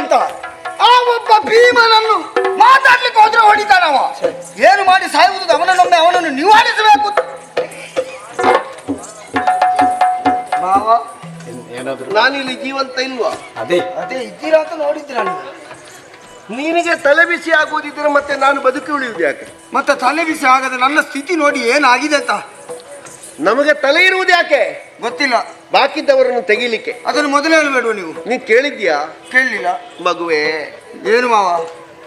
ಅಂತ. ಆ ಒಬ್ಬ ಭೀಮನನ್ನು ಮಾತಾಡ್ಲಿಕ್ಕೆ ಹೋದ್ರೆ ಹೊಡಿತಾನವ ಏನು ಮಾಡಿ ಸಾಯುವುದು ಅವನನ್ನೊಮ್ಮೆ ಅವನನ್ನು ನಿವಾರಿಸಬೇಕು. ಮಾವ ನಾನು ಇಲ್ಲಿ ಜೀವಂತ ಇಲ್ವಾ? ಅದೇ. ಅದೇ ಇದ್ದೀರಾ ಅಂತ ನೋಡಿದ್ದೀರ ನೀನಿಗೆ ನಿನಗೆ ತಲೆ ಬಿಸಿ ಆಗುವುದಿದ್ರೆ ಮತ್ತೆ ನಾನು ಬದುಕಿ ಉಳಿಯುವುದು ಯಾಕೆ? ಮತ್ತೆ ತಲೆ ಬಿಸಿ ಆಗದೆ ನನ್ನ ಸ್ಥಿತಿ ನೋಡಿ ಏನಾಗಿದೆ ಅಂತ? ನಮಗೆ ತಲೆ ಇರುವುದು ಯಾಕೆ? ಗೊತ್ತಿಲ್ಲ. ಬಾಕಿದ್ದವರನ್ನು ತೆಗಿಲಿಕ್ಕೆ. ಅದನ್ನು ಮೊದಲೇ ಹೇಳ್ಬೇಡುವ ನೀವು. ನೀನ್ ಕೇಳಿದ್ಯಾ ಕೇಳಲಿಲ್ಲ. ಮಗುವೆ. ಏನು ಮಾವ?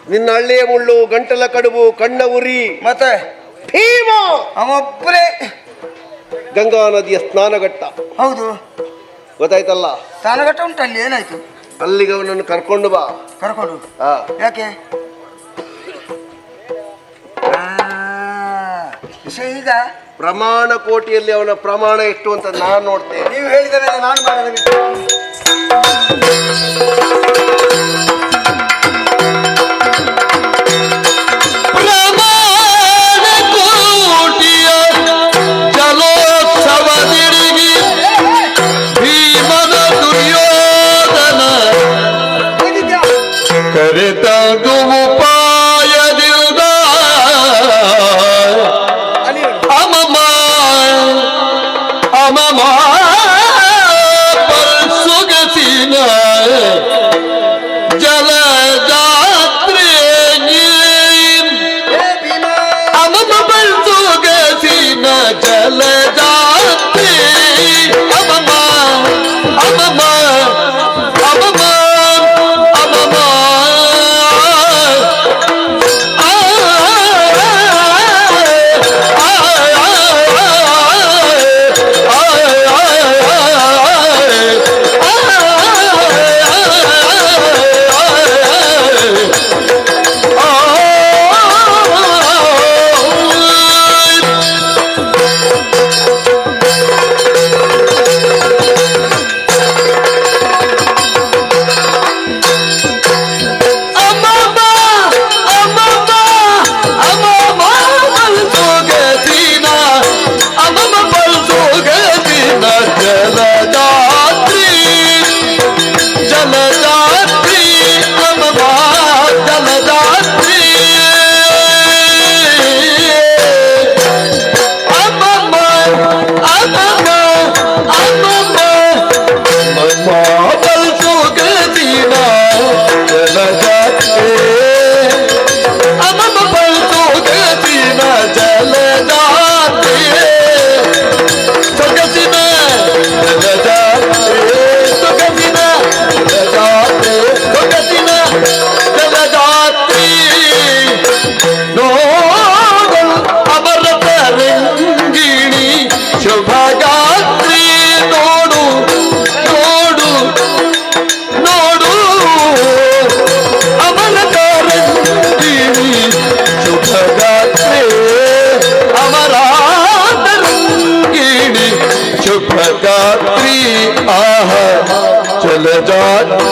ನಿನ್ನ ಹಳ್ಳಿಯ ಮುಳ್ಳು ಗಂಟಲ ಕಡುಬು ಕಣ್ಣ ಉರಿ. ಮತ್ತೆ? ಭೀಮೋ! ಅವೊಬ್ಬರೇ ಗಂಗಾ ನದಿಯ ಸ್ನಾನಘಟ್ಟ. ಹೌದು. ಗೊತ್ತಾಯ್ತಲ್ಲ? ಸ್ನಾನಘಟ್ಟ ಅಲ್ಲಿ ಏನಾಯ್ತು? ಅಲ್ಲಿಗೆ ಅವನನ್ನು ಕರ್ಕೊಂಡು ಬಾ. ಕರ್ಕೊಂಡು ಹಾ ಯಾಕೆ? ವಿಷಯ ಈಗ ಪ್ರಮಾಣ ಕೋಟಿಯಲ್ಲಿ ಅವನ ಪ್ರಮಾಣ ಎಷ್ಟು ಅಂತ ನಾನು ನೋಡ್ತೇನೆ. ನೀವು ಹೇಳಿದರೆ ನಾನು ಮಾಡದ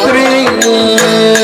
three.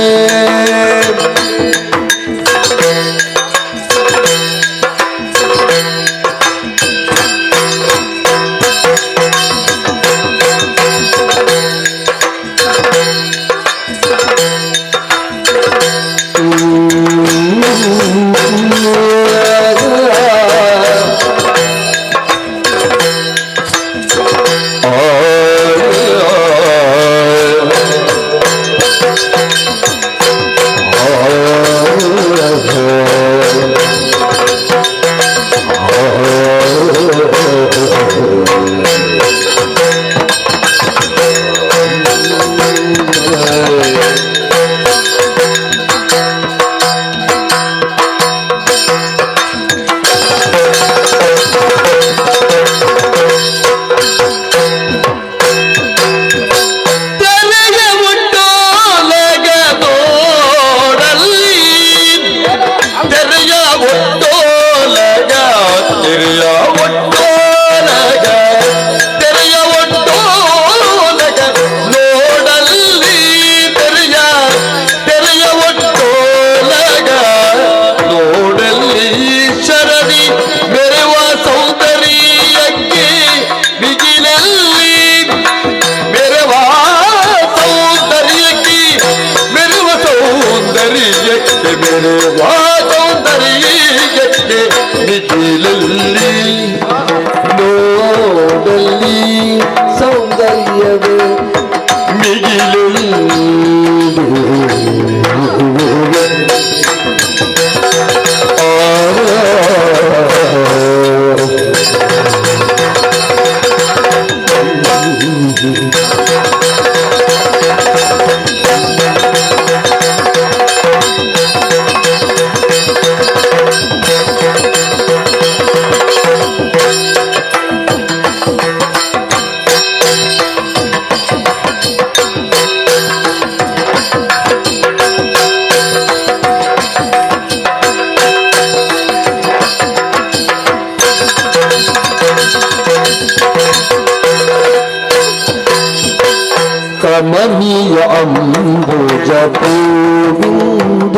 কমনীয় অম্বুজ গোবিন্দ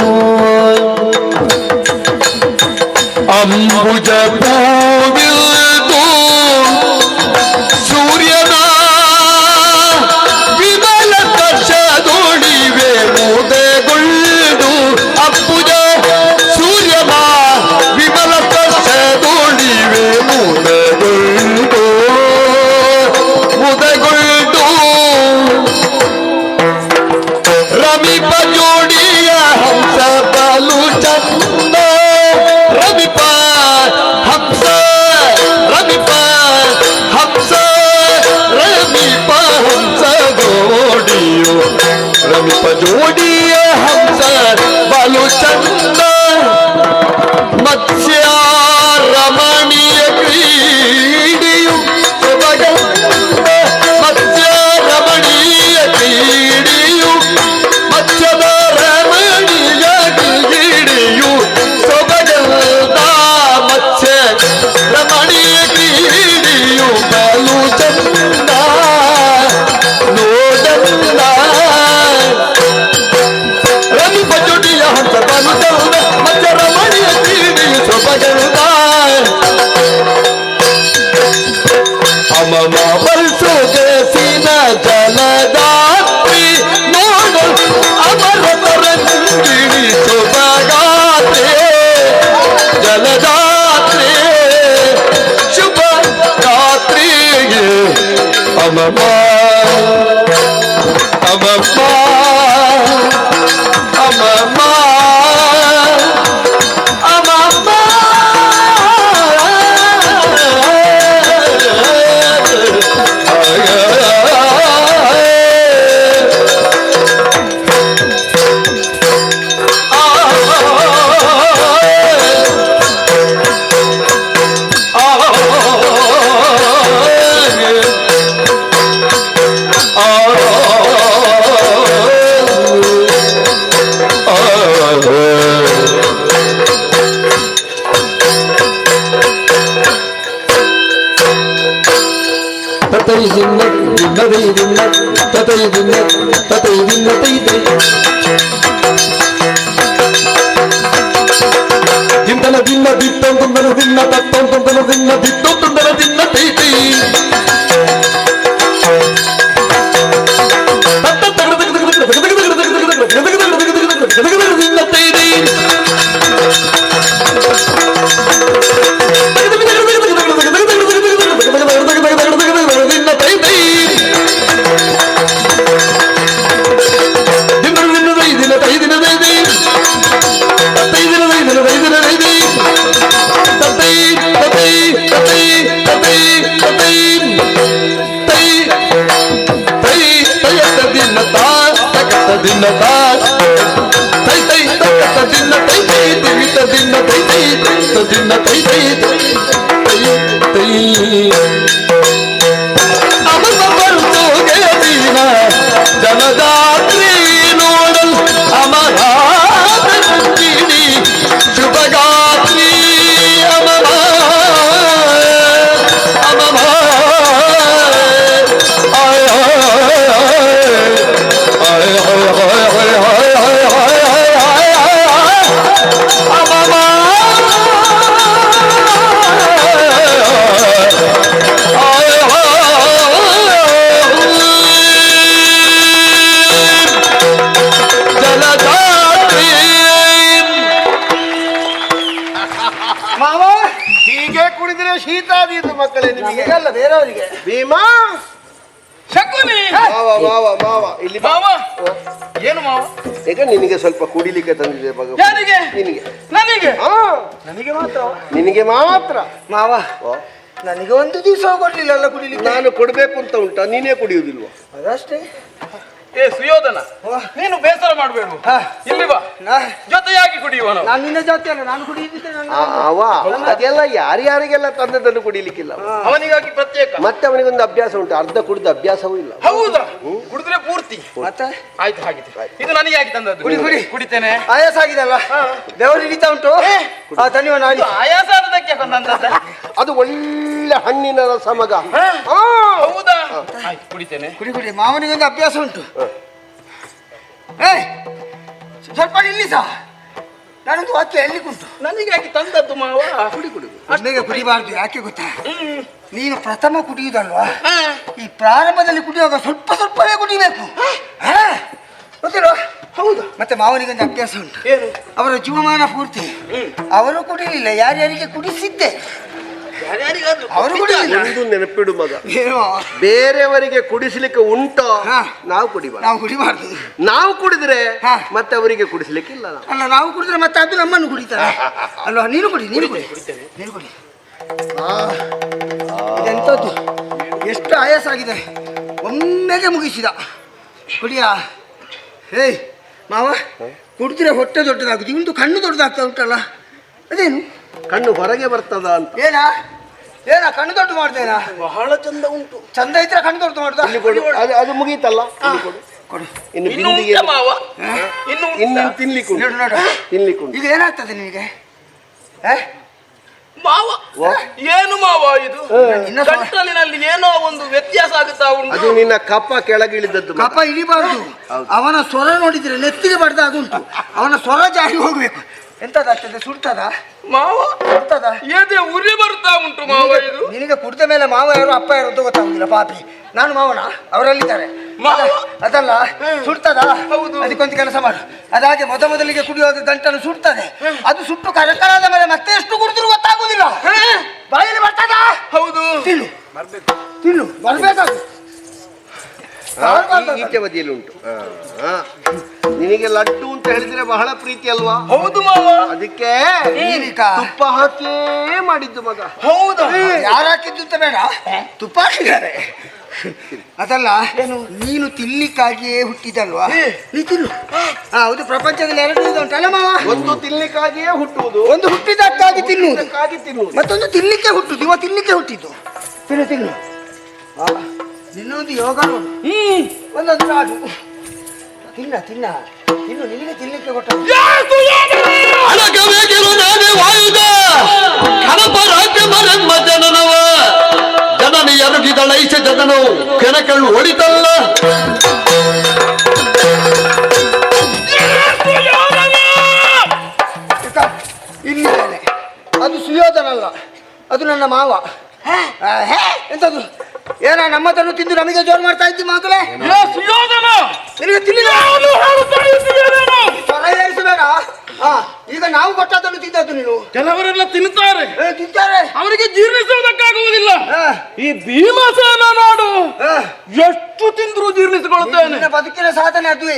অম্বুজ গোবিন্দ ಸ್ವಲ್ಪ ಜೋಡಿಯ ಹಂಸ ಬಲು ಚಂದ ಮತ್ಸ್ಯ Amappa, Amappa. do meu né? ಶೀತಾದೀತು ಮಕ್ಕಳೇ ನಿಮಗೆ. ಅಲ್ಲ ಬೇರೆಯವರಿಗೆ. ಭೀಮಾ! ಶಕುನಿ! ಮಾವ ಮಾವ ಮಾವ ಇಲ್ಲಿ ಬಾ. ಮಾವ! ಏನು ಮಾವ? ಈಗ ನಿನಗೆ ಸ್ವಲ್ಪ ಕುಡಿಲಿಕ್ಕೆ ತಂದಿದೆ ಭಗವಂತ ಯಾರಿಗೆ? ನಿನಗೆ. ನನಗೆ? ಹಾ ನನಗೆ ಮಾತ್ರ. ನಿನಗೆ ಮಾತ್ರ. ಮಾವ ನನಗೆ ಒಂದು ದಿವಸ ಕೊಡ್ಲಿಲ್ಲ ಅಲ್ಲ ಕುಡಿಲಿಕ್ಕೆ. ನಾನು ಕೊಡಬೇಕು ಅಂತ ಉಂಟಾ ನೀನೇ ಕುಡಿಯುವುದಿಲ್ವಾ? ಅದಷ್ಟೇ. ಏ ಸುಯೋಧನ. ನೀನು ಬೇಸರ ಮಾಡಬೇಡ. ಇಲ್ಲಿ ಬಾ. ನಾ- ಜೊತೆಯಾಗಿ ಕುಡಿಯುವ ನಾನು ನಿನ್ನ ಜೊತೆ ಅಲ್ಲ ನಾನು ಕುಡಿಯುತ್ತಿದ್ದೆ ಅವ ಅದೆಲ್ಲ ಯಾರ್ಯಾರಿಗೆಲ್ಲ ತಂದದನ್ನು ಕುಡಿಲಿಕ್ಕಿಲ್ಲ. ಅವನಿಗಾಗಿ ಪ್ರತ್ಯೇಕ. ಮತ್ತೆ ಅವನಿಗೊಂದು ಅಭ್ಯಾಸ ಉಂಟು ಅರ್ಧ ಕುಡಿದ ಅಭ್ಯಾಸವೂ ಇಲ್ಲ. ಹೌದಾ? ಕುಡಿದ್ರೆ ಪೂರ್ತಿ. ಮತ್ತೆ? ಆಯ್ತು ಹಾಗಿದ್ರೆ. ಇದು ನನಗೆ ಆಗಿ ತಂದದ್ದು ಕುಡಿ, ಕುಡಿ. ಕುಡಿತೇನೆ. ಆಯಾಸ ಆಗಿದೆಲ್ಲ ದೇವರು ಹಿಡಿತಾ ಉಂಟು? ಆ ಇದು ಆಯಾಸ ಆದದಕ್ಕೆ ಬಂದಂತ ಅದು ಒಳ್ಳೆ ಹಣ್ಣಿನ ಸಮಗ. ಮಗ ಹೌದಾ? ಆಯ್ತು ಕುಡಿತೇನೆ. ಕುಡಿ ಕುಡಿ. ಮಾವನಿಗೊಂದು ಅಭ್ಯಾಸ ಉಂಟು. ಏಯ್ ಸ್ವಲ್ಪ ನಿಲ್ಲಿ ಸಹ ಅಕ್ಕಿ ಎಲ್ಲಿ ಕುಂಟು ನನಗೆ ಯಾಕೆ ತಂದದ್ದು ಮಾವ. ಕುಡಿ ಕುಡಿ ಅಷ್ಟೇ ಕುಡಿಬಾರ್ದು ಯಾಕೆ ಗೊತ್ತಾ? ನೀನು ಪ್ರಥಮ ಕುಡಿಯುವುದಲ್ವಾ ಈ ಪ್ರಾರಂಭದಲ್ಲಿ ಕುಡಿಯುವಾಗ ಸ್ವಲ್ಪ ಸ್ವಲ್ಪವೇ ಕುಡಿಬೇಕು. ಹಾ? ಗೊತ್ತಿಲ್ವಾ? ಹೌದು. ಮತ್ತೆ ಮಾವನಿಗೊಂದು ಅಭ್ಯಾಸ ಉಂಟು. ಅವರ ಜೀವಮಾನ ಪೂರ್ತಿ. ಅವರು ಕುಡಿಲಿಲ್ಲ ಯಾರ್ಯಾರಿಗೆ ಕುಡಿಸಿದ್ದೆ? ಯಾರ್ಯಾರಿಗಾದ್ರೂ ಅವರು ಕುಡಿಲಿಲ್ಲ ಒಂದು ನೆನಪಿಡು ಮಗ. ಏನು. ಬೇರೆಯವರಿಗೆ ಕುಡಿಸ್ಲಿಕ್ಕೆ ಉಂಟೋ? ಹಾ. ನಾವು ಕುಡಿಬಾರ್ದು. ನಾವು ಕುಡಿಬಾರ್ದು. ನಾವು ಕುಡಿದ್ರೆ ಹಾ. ಮತ್ತೆ ಅವರಿಗೆ ಕುಡಿಸ್ಲಿಕ್ಕೆ ಇಲ್ಲ ನಾವು. ಅಲ್ಲ ನಾವು ಕುಡಿದ್ರೆ ಮತ್ತೆ ಅದು ನಮ್ಮನ್ನು ಕುಡಿತಾರೆ. ಅಲ್ವಾ? ನೀನು ಕುಡಿ ನೀನು ಕುಡಿ. ನೀನು ಕುಡಿ. ಆ, ಇದೆಂಥದ್ದು ಎಷ್ಟು ಆಯಾಸ ಆಗಿದೆ ಒಮ್ಮೆಗೆ ಮುಗಿಸಿದ. ಕುಡಿಯಾ? ಏಯ್ ಮಾವ ಕುಡಿದ್ರೆ ಹೊಟ್ಟೆ ದೊಡ್ಡದಾಗುತ್ತೆ. ಇಂದು ಕಣ್ಣು ದೊಡ್ಡದಾಗ್ತಾ ಉಂಟಲ್ಲ. ಅದೇನು? ಕಣ್ಣು ಹೊರಗೆ ಬರ್ತದ ಅಂತ. ಏನಾ? ಏನಾ ಕಣ್ಣು ದೊಡ್ಡ ಮಾಡ್ತೇನಾ ಬಹಳ ಚಂದ ಉಂಟು. ಚಂದ ಇದ್ರೆ ಕಣ್ಣು ದೊಡ್ಡ ಮಾಡ್ತಾ ಇಲ್ಲಿ ಕೊಡು. ಅದು ಅದು ಮುಗೀತಲ್ಲ? ಇಲ್ಲಿ ಕೊಡು. ಕೊಡು. ಇನ್ನು ಬಿಂದಿಗೆ ಮಾವ? ಇನ್ನು ತಿನ್ಲಿಕ್ಕೆ ಉಂಟು. ತಿನ್ಲಿಕ್ಕೆ ಉಂಟು. ಈಗ ಏನಾಗ್ತದೆ ನಿಮಗೆ ಏ? ಮಾವ. ಏನು ಮಾವ ಇದು? ಗಂಟಲಿನಲ್ಲಿ ಏನೋ ಒಂದು ವ್ಯತ್ಯಾಸ ಆಗುತ್ತಾ ಅದು ಉಂಟು ನಿನ್ನ ಕಪ್ಪ ಕೆಳಗಿಳಿದದ್ದು ಮಗ. ಕಪ ಇಳಿಬಾರ್ದು. ಅವನ ಸ್ವರ ನೋಡಿದ್ರೆ ನೆತ್ತಿಗೆ ಬಡ್ದ ಅದುಂಟು. ಅವನ ಸ್ವರ ಜಾರಿ ಹೋಗ್ಬೇಕು. ಎಂತದಾಗ್ತದೆ? ಸುಡ್ತದ? ಮಾವ? ಸುಡ್ತದ? ಎದೆ ಉರಿ ಬರ್ತಾ ಉಂಟು ಮಾವ ಇದು? ನಿನಗೆ ಕುಡಿದ ಮೇಲೆ ಮಾವ ಯಾರು ಅಪ್ಪ ಯಾರು ಅಂತ ಗೊತ್ತಾಗುದಿಲ್ಲ ಪಾಪಿ. ನಾನು ಮಾವನ? ಅವರಲ್ಲಿದ್ದಾರೆ. ಮಾವ? ಅದಲ್ಲ ಸುಡ್ತದ? ಹೌದು. ಅದಕ್ಕೊಂದು ಕೆಲಸ ಮಾಡು. ಅದಾಗೆ ಮೊದ ಮೊದಲಿಗೆ ಕುಡಿಯುವಾಗ ಗಂಟಲು ಸುಡ್ತದೆ. ಅದು ಸುಟ್ಟು ಕರಕರಾದ ಮೇಲೆ ಮತ್ತೆ ಎಷ್ಟು ಕುಡಿದ್ರು ಗೊತ್ತಾಗುದಿಲ್ಲ. ಬಾಯಲ್ಲಿ ಬರ್ತದ? ಹೌದು. ತಿನ್ನು. ತಿನ್ನು. ಬರ್ಬೇಕಾಗ ಹಾ, ಈ- ಈಚೆ ಬದಿಯಲ್ಲಿ ಉಂಟು. ಹಾ, ಹಾ. ನಿನಗೆ ಲಡ್ಡು ಅಂತ ಹೇಳಿದ್ರೆ ಬಹಳ ಪ್ರೀತಿ ಅಲ್ವಾ? ಹೌದು ಮಾವ. ಅದಕ್ಕೆ ಏನೀಗ? ತುಪ್ಪ ಹಾಕೇ ಮಾಡಿದ್ದು ಮಗ. ಹೌದು. ಯಾರು ಹಾಕಿದ್ದು ಅಂತ ಬೇಡ. ತುಪ್ಪ ಹಾಕಿದ್ದಾರೆ. ಅದಲ್ಲ ನೀನು ತಿನ್ಲಿಕ್ಕಾಗಿಯೇ ಹುಟ್ಟಿದಲ್ವಾ? ನೀ ತಿನ್ನು. ಹಾ, ಹೌದು ಪ್ರಪಂಚದಲ್ಲಿ ಎರಡು ಇದು ಉಂಟಲ್ಲ ಮಾವ? ಒಂದು ತಿನ್ಲಿಕ್ಕಾಗಿಯೇ ಹುಟ್ಟುವುದು. ಒಂದು ಹುಟ್ಟಿದಕ್ಕಾಗಿ ತಿನ್ನುವುದು. ಮತ್ತೊಂದು ತಿನ್ಲಿಕ್ಕೆ ಹುಟ್ಟುದು ಇವ ತಿನ್ಲಿಕ್ಕೆ ಹುಟ್ಟಿದ್ದು. ತಿನ್ನು ತಿನ್ನು. ಆ, ನಿನ್ನೊಂದು ಯೋಗ ಹ್ಮ್. ಒಂದೊಂದು ನಾಡು ತಿನ್ನ ತಿನ್ನ. ತಿನ್ನು ನಿನಗೆ ತಿನ್ನಲಿಕ್ಕೆ ಕೊಟ್ಟ ಅಲಗವೇಗಿರು ನಾನೇ ವಾಯುದ. ಕನಪ ರಾಜ್ಯ ಮರೆಮ್ಮ ಜನನವ. ಜನನಿ ಎರುಗಿದ ನೈಸ ಜನನು ಕೆನಕಳ್ಳು ಹೊಡಿತಲ್ಲ? ಇಲ್ಲಿದ್ದೇನೆ. ಅದು ಸುಯೋಧನಲ್ಲ. ಅದು ನನ್ನ ಮಾವ. ಎಂತದು ಏನ ನಮ್ಮದನ್ನು ತಿಂದು ನಮಗೆ ಜೋರ್ ಮಾಡ್ತಾ ಇದ್ದಿ ನಿನಗೆ? ಸ್ವರ ಏರಿಸಬೇಡ. ಹಾ ಈಗ ನಾವು ಕೊಟ್ಟದನ್ನು ತಿಂದದ್ದು ನೀನು. ಕೆಲವರೆಲ್ಲ ತಿನ್ನುತ್ತಾರೆ. ಏ, ತಿಂತಾರೆ. ಅವರಿಗೆ ಜೀರ್ಣಿಸುವುದಕ್ಕಾಗುವುದಿಲ್ಲ. ಈ ಭೀಮಸೇನ ನಾಡು. ಎಷ್ಟು ತಿಂದ್ರು ಜೀರ್ಣಿಸಿಕೊಳ್ಳುತ್ತೇನೆ. ನಿನ್ನ ಬದುಕಿನ ಸಾಧನೆ ಅದುವೆ.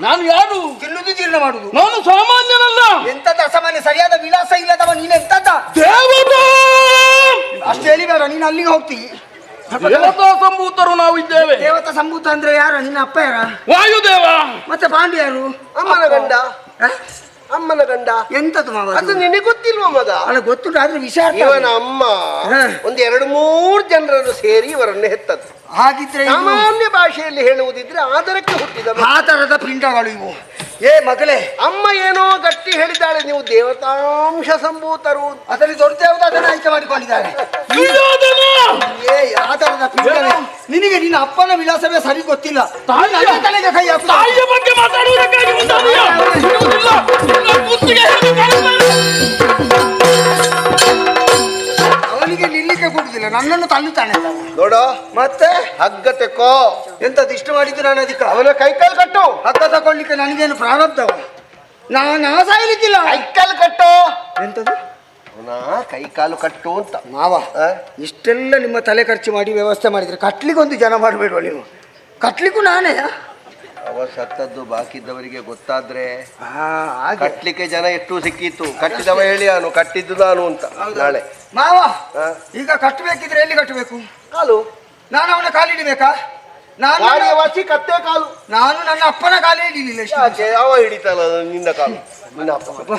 ನಾನು ಯಾರು? ತಿನ್ನುದು ಜೀರ್ಣ ಮಾಡುದು ನಾನು ಸಾಮಾನ್ಯನಲ್ಲ. ಎಂತದ ಅಸಾಮಾನ್ಯ ಸರಿಯಾದ ವಿಳಾಸ ಇಲ್ಲದವ ನೀನು ಎಂತದ ದೇವತಾ ಅಷ್ಟು ಹೇಳಿಬೇಡ ನೀನು ಅಲ್ಲಿಗೆ ಹೋಗ್ತಿ. ದೇವತಾ ಸಂಭೂತರು ನಾವು ಇದ್ದೇವೆ ದೇವತಾ ಸಂಭೂತ ಅಂದ್ರೆ ಯಾರ? ನಿನ್ನ ಅಪ್ಪ ಯಾರ? ವಾಯುದೇವ. ಮತ್ತೆ ಪಾಂಡ್ಯರು ಯಾರು? ಅಮ್ಮನ ಗಂಡ. ಆ? ಅಮ್ಮನ ಗಂಡ. ಎಂತದು ಮಾವ ಅದು? ಅದು ನಿನಗೆ ಗೊತ್ತಿಲ್ವ ಮಗ? ಅಲ್ಲ ಗೊತ್ತುಂಟು ಆದ್ರೆ ವಿಷಯ ಅರ್ಥ ಇವನ. ಅಮ್ಮ ಹಾ. ಒಂದು ಎರಡು ಮೂರು ಜನರನ್ನು ಸೇರಿ ಇವರನ್ನು ಹೆತ್ತದ್ದು. ಹಾಗಿದ್ರೆ ಇವು ಸಾಮಾನ್ಯ ಭಾಷೆಯಲ್ಲಿ ಹೇಳುವುದಿದ್ರೆ ಆಧಾರಕ್ಕೆ ಹುಟ್ಟಿದ ಆಧಾರದ ಆ ತರದ ಪಿಂಡಗಳು ಇವು ಏ ಮಗಳೇ ಅಮ್ಮ ಏನೋ ಗಟ್ಟಿ ಹೇಳಿದ್ದಾಳೆ ನೀವು ದೇವತಾಂಶ ಸಂಭೂತರು ಅಂತ. ಅದರಲ್ಲಿ ದೊಡ್ಡ ಯಾವ್ದು ಅದನ್ನು ಆಯ್ಕೆ ಮಾಡಿಕೊಂಡಿದ್ದಾರೆ ಏ ಆ ತರದ ಪಿಂಡವೇ ನಿನಗೆ ನಿನ್ನ ಅಪ್ಪನ ವಿಳಾಸವೇ ಸರಿ ಗೊತ್ತಿಲ್ಲ ನನ್ನ ತಲೆಗೆ ಕೈ ಹಾಕು. ತಾಯಿಯ ಬಗ್ಗೆ ಮಾತಾಡುವುದಕ್ಕಾಗಿ ಮುಂದಾದೆಯಾ? ಇರುವುದಿಲ್ಲ. ನನ್ನ ಕುತ್ತಿಗೆ ಹಿಡಿದು ಕರೆಯುತ್ತೇನೆ. ನನ್ನನ್ನು ತಳ್ಳುತ್ತಾನೆ ತಾನೆ ನೋಡು ಮತ್ತೆ? ಹಗ್ಗ ತೆಕ್ಕೋ ಎಂತದ್ದು ಇಷ್ಟ ಮಾಡಿದ್ದು ನಾನು ಅದಕ್ಕೆ? ಅವನ ಕೈಕಾಲು ಕಟ್ಟು. ಹಗ್ಗ ತಕೊಳ್ಳಿಕ್ಕೆ ನನಗೇನು ಪ್ರಾರಬ್ಧವ ನಾನು ಕೈ ಕೈಕಾಲು ಕಟ್ಟು. ಎಂತದ್ದು ಪುನಃ ಕೈ ಕಾಲು ಕಟ್ಟು ಅಂತ. ಮಾವ ಇಷ್ಟೆಲ್ಲ ನಿಮ್ಮ ತಲೆ ಖರ್ಚು ಮಾಡಿ ವ್ಯವಸ್ಥೆ ಮಾಡಿದ್ರೆ ಕಟ್ಲಿಕ್ಕೊಂದು ಜನ ಮಾಡಬೇಡುವ ನೀವು. ಕಟ್ಲಿಕ್ಕೂ ನಾನೇ. ಅವ ಸತ್ತದ್ದು ಬಾಕಿ ಇದ್ದವರಿಗೆ ಗೊತ್ತಾದ್ರೆ ಕಟ್ಲಿಕ್ಕೆ ಜನ ಎಷ್ಟು ಸಿಕ್ಕಿತ್ತು. ಕಟ್ಟಿದವ ಹೇಳಿ ಅವನು ಕಟ್ಟಿದ್ದು ನಾನು ಅಂತ ನಾಳೆ. ಮಾವ ಈಗ ಕಟ್ಟಬೇಕಿದ್ರೆ ಎಲ್ಲಿ ಕಟ್ಟಬೇಕು? ಕಾಲು. ನಾನು ಅವನ ಕಾಲಿಡಬೇಕಾ ನಾನು ನನ್ನ- ಕತ್ತೆ ಕಾಲು. ನಾನು ನನ್ನ ಅಪ್ಪನ ಕಾಲೇ ಹಿಡಿಲಿಲ್ಲ. ಅವ ಹಿಡಿತಲ್ಲ ನಿನ್ನ ಕಾಲು? ನಿನ್ನ ಅಪ್ಪ. ಅಪ್ಪ,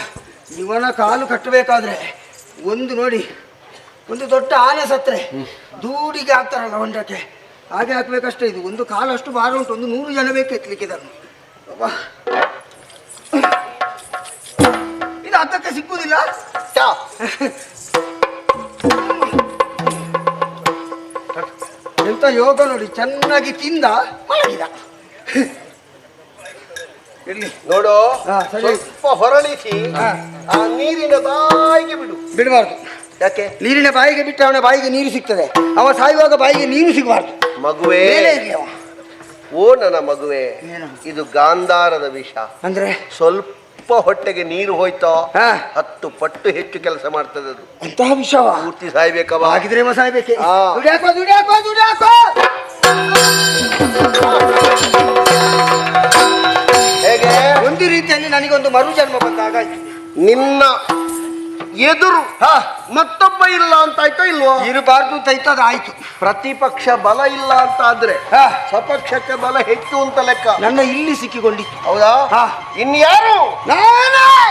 ಇವನ ಕಾಲು ಕಟ್ಟಬೇಕಾದ್ರೆ ಒಂದು ನೋಡಿ ಒಂದು ದೊಡ್ಡ ಆನೆ ಸತ್ರೆ ದೂಡಿಗೆ ಆಗ್ತಾರಲ್ಲ ಹೊಂಡಕ್ಕೆ ಹಾಗೆ ಹಾಕ್ಬೇಕಷ್ಟೇ. ಇದು ಒಂದು ಕಾಲಷ್ಟು ಅಷ್ಟು ಭಾರ ಉಂಟು. ಒಂದು ನೂರು ಜನ ಬೇಕು ಎತ್ತಲಿಕ್ಕೆ ಇದನ್ನು. ಇದು ಹತ್ತಕ್ಕೆ ಸಿಕ್ಕುವುದಿಲ್ಲ. ಎಂತ ಯೋಗ ನೋಡಿ. ಚೆನ್ನಾಗಿ ತಿಂದ ಮಲಗಿದ. ಇರ್ಲಿ ನೋಡು. ಸ್ವಲ್ಪ ಹೊರಳಿಸಿ ಆ ನೀರಿನ ಬಾಯಿಗೆ ಬಿಡು. ಬಿಡಬಾರ್ದು. ಯಾಕೆ? ನೀರಿನ ಬಾಯಿಗೆ ಬಿಟ್ಟರೆ ಅವನ ಬಾಯಿಗೆ ನೀರು ಸಿಗ್ತದೆ. ಅವ ಸಾಯುವಾಗ ಬಾಯಿಗೆ ನೀರು ಸಿಗಬಾರ್ದು. ಮಗುವೇ. ಮೇಲೆ ಇರ್ಲಿ ಅವ. ಓ ನನ್ನ ಮಗುವೆ. ಏನು? ಇದು ಗಾಂಧಾರದ ವಿಷ. ಅಂದ್ರೆ? ಸ್ವಲ್ಪ ಹೊಟ್ಟೆಗೆ ನೀರು ಹೋಯ್ತೋ? ಹಾ. ಹತ್ತು ಪಟ್ಟು ಹೆಚ್ಚು ಕೆಲಸ ಮಾಡ್ತದೆ ಅದು. ಅಂತಹ ವಿಷ ಪೂರ್ತಿ ಸಾಯ್ಬೇಕವ? ಆಗಿದ್ರೆ ಮ ಸಾಯ್ಬೇಕೆ? ಹಾ. ದುಡ್ಯಾಕೋ ದುಡ್ಯಾಕೋ ದುಡ್ಯಾಕೋ! ಹೇಗೆ? ಒಂದು ರೀತಿಯಲ್ಲಿ ನನಗೊಂದು ಮರು ಜನ್ಮ ಬಂದಾಗ ನಿನ್ನ ಎದುರು. ಹಾ. ಮತ್ತೊಬ್ಬ ಇಲ್ಲ ಅಂತ ಆಯ್ತಾ ಇಲ್ವೋ? ಇರಬಾರ್ದು ಅಂತ ಆಯ್ತು ಪ್ರತಿಪಕ್ಷ ಬಲ ಇಲ್ಲ ಅಂತ ಆದ್ರೆ ಹಾ. ಸ್ವಪಕ್ಷಕ್ಕೆ ಬಲ ಹೆಚ್ಚು ಅಂತ ಲೆಕ್ಕ. ನನ್ನ ಇಲ್ಲಿ ಸಿಕ್ಕಿಕೊಂಡಿತ್ತು. ಹೌದಾ? ಹಾ. ಇನ್ಯಾರು? ನಾನೇ!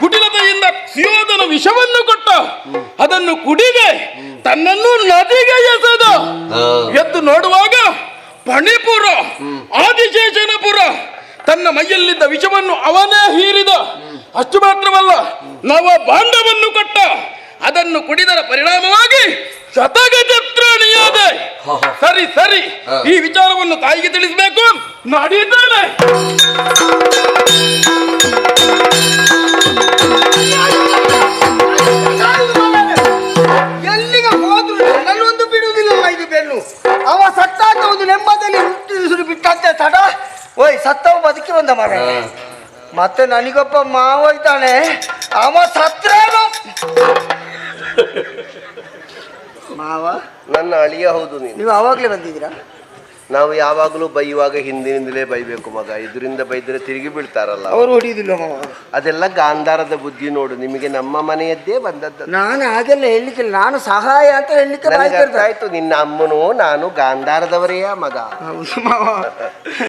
ಕುಟಿಲತೆಯಿಂದ ಸಿಯೋಧನ ವಿಷವನ್ನು ಕೊಟ್ಟ. ಅದನ್ನು ಕುಡಿದೆ ತನ್ನನ್ನು ನದಿಗೆ ಎಸೆದ. ಎದ್ದು ನೋಡುವಾಗ ಪಣಿಪುರ ಆದಿಶೇಷನಪುರ ತನ್ನ ಮೈಯಲ್ಲಿದ್ದ ವಿಷವನ್ನು ಅವನೇ ಹೀರಿದ. ಅಷ್ಟು ಮಾತ್ರವಲ್ಲ ನವ ಬಾಂಡವನ್ನು ಕೊಟ್ಟ. ಅದನ್ನು ಕುಡಿದರ ಪರಿಣಾಮವಾಗಿ ಶತಗಜತ್ರಾಣಿಯಾದೆ. ಸರಿ ಸರಿ ಈ ವಿಚಾರವನ್ನು ತಾಯಿಗೆ ತಿಳಿಸಬೇಕು. ನಡೀತಾನೆ ಎಲ್ಲಿಗೆ ಹೋದ್ರು ನನ್ನೊಂದು ಬಿಡುವುದಿಲ್ಲ ಇದು ಬೆನ್ನು. ಅವ ಸತ್ತಾಗ ಒಂದು ನೆಮ್ಮದಿಯಲ್ಲಿ ಹುಟ್ಟಿಸುರು ಬಿಟ್ಟಂತೆ ತಡ. ಓಯ್ ಸತ್ತವ ಬದುಕಿ ಬಂದ ಮಗ. ಮತ್ತೆ ನನಗೊಬ್ಬ ಮಾವ ಇದ್ದಾನೆ. ಅವ ಸತ್ರೇನು ಮಾವ? ನನ್ನ ಅಳಿಯ ಹೌದು ನೀನು. ನೀವು ಅವಾಗ್ಲೇ ಬಂದಿದ್ದೀರಾ? ನಾವು ಯಾವಾಗಲೂ ಬೈಯುವಾಗ ಹಿಂದಿನಿಂದಲೇ ಬೈಬೇಕು ಮಗ. ಇದರಿಂದ ಬೈದರೆ ತಿರುಗಿ ಬೀಳ್ತಾರಲ್ಲ. ಅವರು ಹೊಡಿಯುದಿಲ್ಲ ಮಾವ. ಅದೆಲ್ಲ ಗಾಂಧಾರದ ಬುದ್ಧಿ ನೋಡು. ನಿಮಗೆ ನಮ್ಮ ಮನೆಯದ್ದೇ ಬಂದದ್ದು. ನಾನು ಹಾಗೆಲ್ಲ ಹೇಳಲಿಕ್ಕಿಲ್ಲ. ನಾನು ಸಹಾಯ ಅಂತ ಹೇಳಲಿಕ್ಕೆ ನನಗೆ ಅರ್ಥ ಆಯ್ತು. ನಿನ್ನ ಅಮ್ಮನು ನಾನು ಗಾಂಧಾರದವರೆಯ ಮಗ? ಹೌದು ಮಾವ.